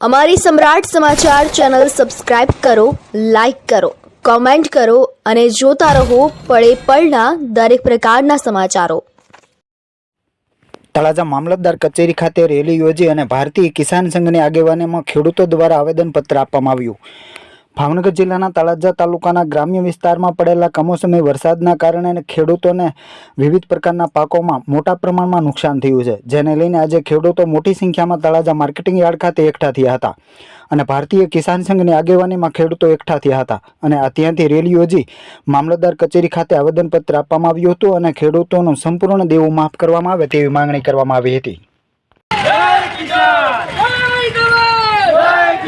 અમારી સમ્રાટ સમાચાર channel subscribe કરો, લાઇક કરો, કોમેન્ટ કરો અને જોતા રહો પળે પળના દરેક પ્રકારના સમાચારો. તળાજા મામલતદાર કચેરી ખાતે રેલી યોજી અને ભારતીય કિસાન સંઘની આગેવાનીમાં ખેડૂતો દ્વારા આવેદનપત્ર આપવામાં આવ્યું. ભાવનગર જિલ્લાના તળાજા તાલુકાના ગ્રામ્ય વિસ્તારમાં પડેલા કમોસમી વરસાદના કારણે ખેડૂતોને વિવિધ પ્રકારના પાકોમાં મોટા પ્રમાણમાં નુકસાન થયું છે. જેને લઈને આજે ખેડૂતો મોટી સંખ્યામાં તળાજા માર્કેટિંગ યાર્ડ ખાતે એકઠા થયા હતા અને ભારતીય કિસાન સંઘની આગેવાનીમાં ખેડૂતો એકઠા થયા હતા. અને આ ત્યાંથી રેલી યોજી મામલતદાર કચેરી ખાતે આવેદનપત્ર આપવામાં આવ્યું હતું અને ખેડૂતોનું સંપૂર્ણ દેવું માફ કરવામાં આવે તેવી માંગણી કરવામાં આવી હતી જય કિસાન જય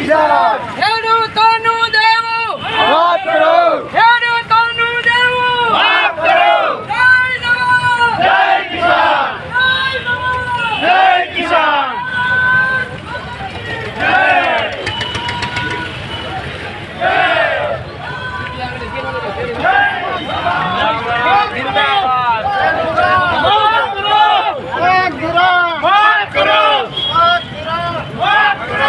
જવાન ખેડૂતોનું દેવું માફ કરો ખેડૂતોનું દેવું માફ કરો જય જવાન જય કિસાન જય જવાન જય કિસાન માફ કરો માફ કરો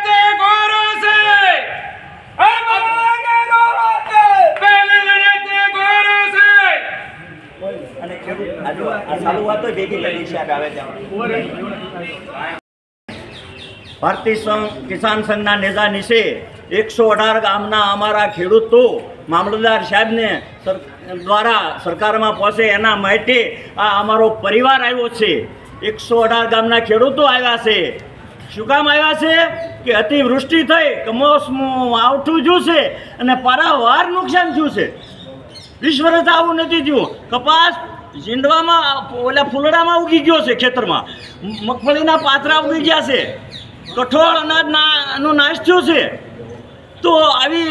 તે ગોરો છે હર ભગવાને ગોરો છે પહેલે લડે તે ગોરો છે અને ખેડૂત ચાલુ ભેગી કરી છે આવે ભારતીય સંઘ કિસાન સંઘના નેતા નીચે એકસો અઢાર ગામના અમારા ખેડૂતો મામલતદાર સાહેબને દ્વારા સરકારમાં પહોંચે એના માટે આ અમારો પરિવાર આવ્યો છે. એકસો અઢાર ગામના ખેડૂતો આવ્યા છે. શું કામ આવ્યા છે? કે અતિવૃષ્ટિ થઈ કમોસમું આવઠું જ્યું છે અને પારાવાર નુકસાન થયું છે. વર્ષ આવું નથી થયું. કપાસ ઝીંડવામાં, ઓલા ફૂલડામાં ઉગી ગયો છે ખેતરમાં. મગફળીના પાતરા ઉગી ગયા છે. કઠોળ અનાજના નાશ થયો છે. તો આવી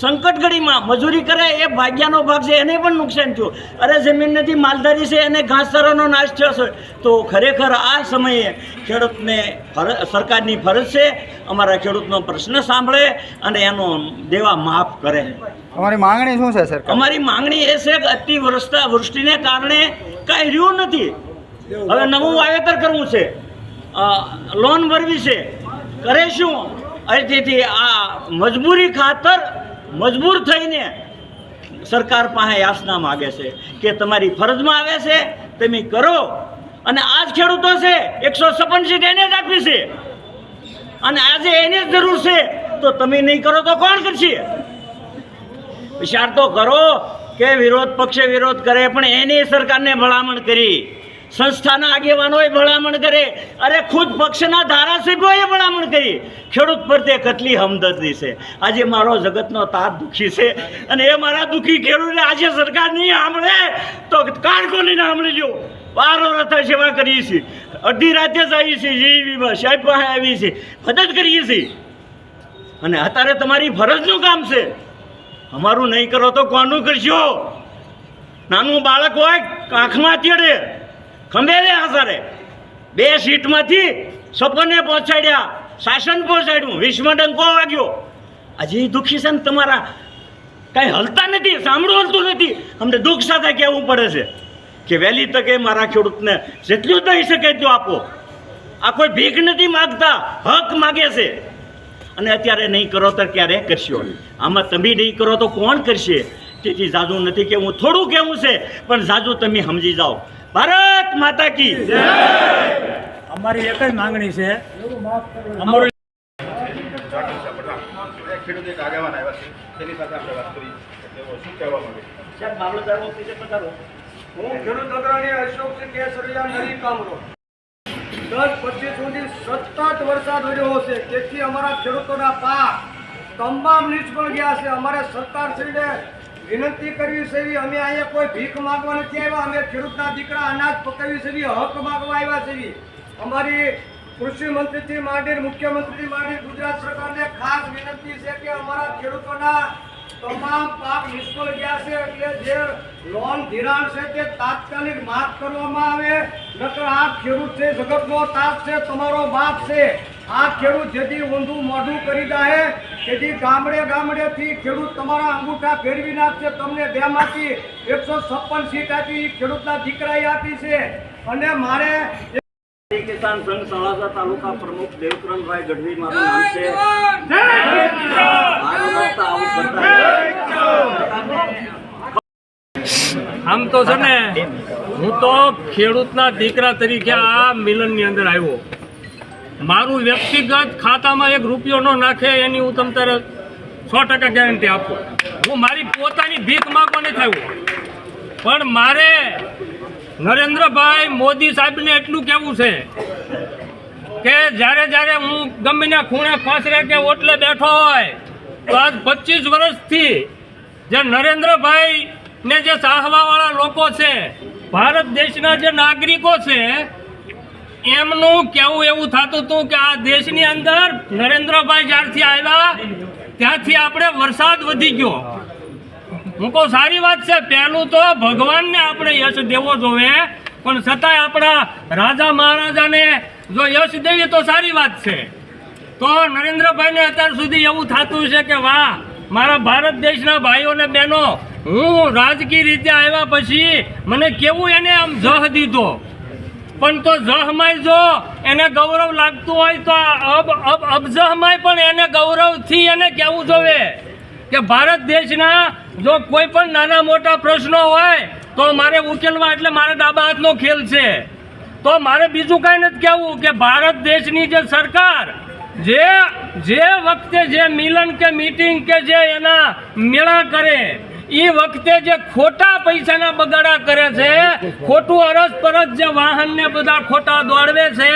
સંકટઘડીમાં મજૂરી કરે એ ભાગ્યાનો ભાગ છે એને પણ નુકસાન થયું. અરે જમીન નથી માલધારી છે એને ઘાસચારાનો નાશ થયો છે. તો ખરેખર આ સમયે ખેડૂતને ફરજ સરકારની ફરજ છે અમારા ખેડૂતનો પ્રશ્ન સાંભળે અને એનો દેવા માફ કરે. અમારી માંગણી શું છે સર અમારી માંગણી એ છે કે અતિ વરસતા વૃષ્ટિને કારણે કાંઈ રહ્યું નથી. હવે નવું વાવેતર કરવું છે. લોન ભરવી છે. કરે શું? અહીંથી આ મજબૂરી ખાતર મજબૂર થઈને સરકાર પાસે યાચના માગે છે કે તમારી ફરજમાં આવે છે, તમે કરો. અને આ જ ખેડૂતો છે, એકસો છપ્પન સીટ એને જ આપી છે. અને આજે એને જ જરૂર છે, તો તમે નહીં કરો તો કોણ કરશે? વિચાર તો કરો કે વિરોધ પક્ષે વિરોધ કરે, પણ એની સરકારને ભલામણ કરી. સંસ્થાના આગેવાનોએ ભલામણ કરે. અરે ખુદ પક્ષના ધારાસભ્યોએ ભલામણ કરી. ખેડૂત પ્રત્યે કેટલી હમદર્દી છે. આજે મારો જગતનો તાત દુઃખી છે. અને એ મારા દુઃખી ખેડૂતને આજે સરકાર નહીં સાંભળે તો કાળકોની નહીં સાંભળી લ્યો બારો રથા સેવા કરીએ છીએ. અડધી રાતે જ આવીએ છીએ. જીવીમાં સાહેબ પાસે આવીએ છીએ. મદદ કરીએ છીએ. અને અત્યારે તમારી ફરજનું કામ છે. અમારું નહીં કરો તો કોનું કરશો? નાનું બાળક હોય, આંખમાં તેડે. ખંભેરે આસારે બે સીટમાંથી સપને પહોંચાડ્યા, શાસન પહોંચાડ્યું વિશ્વમાં ડંકો વાગ્યો. હજી દુઃખી છે ને તમારા? કાંઈ હલતા નથી, સાંભળું હલતું નથી. અમને દુઃખ સાથે કહેવું પડે છે કે વહેલી તકે મારા ખેડૂતને જેટલું દઈ શકે એટલું આપો. આ કોઈ ભીખ નથી માગતા, હક માગે છે. અને અત્યારે નહીં કરો તો ક્યારે કરશો? આમાં તમે નહીં કરો તો કોણ કરશે? તેથી જાજુ નથી કેવું થોડું કેવું છે, પણ જાજુ તમે સમજી જાઓ. ભારત માતા કી અમારી એક જ માંગણી છે અમારું ખેડૂત એક આગેવાન આવ્યા છે તેની સાથે આપણે વાત કરી તેઓ શું કહેવા માંગે છે? સાહેબ, મામલતદાર ઓફિસે પધારો. હું ખેડૂત અગ્રણી અશોકસિંહ કેસરિયા નરી કામરો દસ પચીસ સુધી સતત વરસાદ રહ્યો છે તેથી અમારા ખેડૂતોના પાક તમામ નિષ્ફળ ગયા છે અમારે સરકારશ્રીને વિનંતી કરવી છે અમે અહીંયા કોઈ ભીખ માગવા નથી આવ્યા. અમે ખેડૂતના દીકરા અનાજ પકાવી છે હક માગવા આવ્યા છે અમારી કૃષિ મંત્રીથી માંડી મુખ્યમંત્રી માંડી ગુજરાત સરકારને ખાસ વિનંતી છે કે અમારા ખેડૂતોના તમામ પાક નિષ્ફળ ગયા છે એટલે જે લોન ધિરાણ છે તે તાત્કાલિક માફ કરવામાં આવે. નકર આ ખેડૂત છે, જગતનો તાપ છે, તમારો બાપ છે. આ ખેડૂત જેથી ઊંધું મોઢું કરી દે તેથી ગામડે ગામડેથી ખેડૂત તમારા અંગૂઠા ફેરવી નાખશે, તમને બેમાંથી એકસો છપ્પન સીટ આપી ખેડૂતના દીકરાએ આપી છે. અને મારે કિસાન સંઘ તળાજા તાલુકા પ્રમુખ દેવકરણભાઈ ગઢવી મારું નામ છે. આમ તો છે ને હું તો ખેડૂતના દીકરા તરીકે આ મિલનની અંદર આવ્યો. મારું વ્યક્તિગત ખાતામાં એક રૂપિયો ન નાખે એની હું તમ તારે સો ટકા ગેરંટી આપું. હું મારી પોતાની ભીખ માગવા નથી આવ્યો. પણ મારે નરેન્દ્રભાઈ મોદી સાહેબને એટલું કહેવું છે કે જ્યારે જ્યારે હું ગમીના ખૂણે ફાસરે કે ઓટલે બેઠો હોય, તો આજ પચીસ વર્ષથી જે નરેન્દ્રભાઈ ને જે ચાહવાવાળા લોકો છે, ભારત દેશના જે નાગરિકો છે, એમનું કેવું એવું થતું હતું કે આ દેશની અંદર નરેન્દ્રભાઈ જ્યારથી આવ્યા, ત્યાંથી આપણે વરસાદ વધી ગયો. કહું, સારી વાત છે. પહેલું તો ભગવાનને આપણે યશ દેવો જોવે, પણ છતાંય આપણા રાજા મહારાજાને જો યશ દેવી તો સારી વાત છે. તો નરેન્દ્રભાઈને અત્યાર સુધી એવું થતું છે કે, વાહ, મારા ભારત દેશના ભાઈઓને બહેનો, હું રાજકીય રીતે આવ્યા પછી મને કેવું એને આમ જહ દીધો? પણ તો જહમાય જો એને ગૌરવ લાગતું હોય તો અબ અબ, અબજહમાય પણ એને ગૌરવથી એને કહેવું જોવે? કે ભારત દેશના જો કોઈ પણ નાના મોટા પ્રશ્નો હોય, તો મારે ઉકેલવા એટલે મારા ડાબા હાથનો ખેલ છે. તો મારે બીજું કાંઈ નથી કહેવું કે ભારત દેશની જે સરકાર, જે જે વખતે જે મિલન કે મીટિંગ કે જે એના મેળા કરે એ વખતે જે ખોટા પૈસાના બગાડા કરે છે, ખોટું અરસ પરસ જે વાહનને બધા ખોટા દોડવે છે,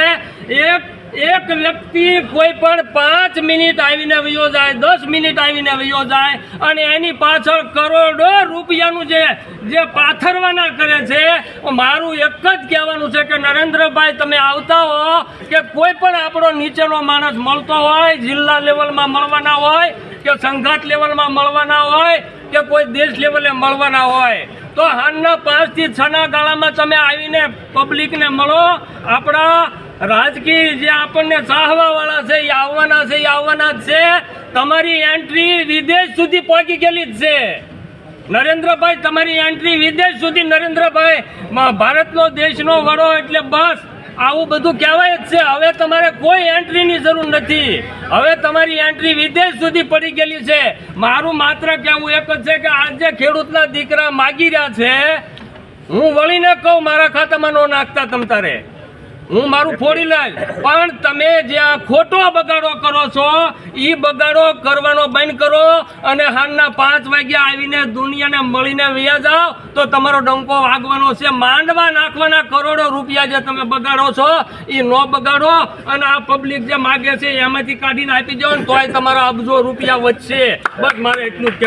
એક એક વ્યક્તિ કોઈ પણ પાંચ મિનિટ આવીને વયો જાય, દસ મિનિટ આવીને વયો જાય અને એની પાછળ કરોડો રૂપિયાનું જે જે પાથરવાના કરે છે, મારું એક જ કહેવાનું છે કે નરેન્દ્રભાઈ, તમે આવતા હો કે કોઈ પણ આપણો નીચેનો માણસ મળતો હોય, જિલ્લા લેવલમાં મળવાના હોય, કે સંઘાત લેવલમાં મળવાના હોય, કે કોઈ દેશ લેવલે મળવાના હોય, તો હાલના પાંચથી છના ગાળામાં તમે આવીને પબ્લિકને મળો, આપણા રાજકીય જે આપણને ચાહવાવાળા છે, એ આવવાના છે, એ આવવાના જ છે. તમારી એન્ટ્રી વિદેશ સુધી પહોંચી ગયેલી જ છે. નરેન્દ્રભાઈ, તમારી એન્ટ્રી વિદેશ સુધી નરેન્દ્રભાઈ ભારતનો દેશનો વડો એટલે બસ. આવું બધું કહેવાય જ છે. હવે તમારે કોઈ એન્ટ્રીની જરૂર નથી. હવે તમારી એન્ટ્રી વિદેશ સુધી પડી ગયેલી છે. મારું માત્ર કહેવું એક જ છે કે આજે ખેડૂતના દીકરા માગી રહ્યા છે. હું વળીને કહું, મારા ખાતામાં નો નાખતા તમ તારે. હું મારું ફોડી લઈશ. પણ તમે જે આ ખોટો બગાડો કરો છો એ બગાડો કરવાનો બંધ કરો અને હાલના પાંચ વાગ્યા આવીને દુનિયાને મળીને વ્યા જાઓ, તો તમારો ડંકો વાગવાનો છે. માંડવા નાખવાના કરોડો રૂપિયા જે તમે બગાડો છો એ ન બગાડો અને આ પબ્લિક જે માગે છે એમાંથી કાઢીને આપી દો ને તોય તમારા અબજો રૂપિયા વધશે. બસ મારે એટલું જ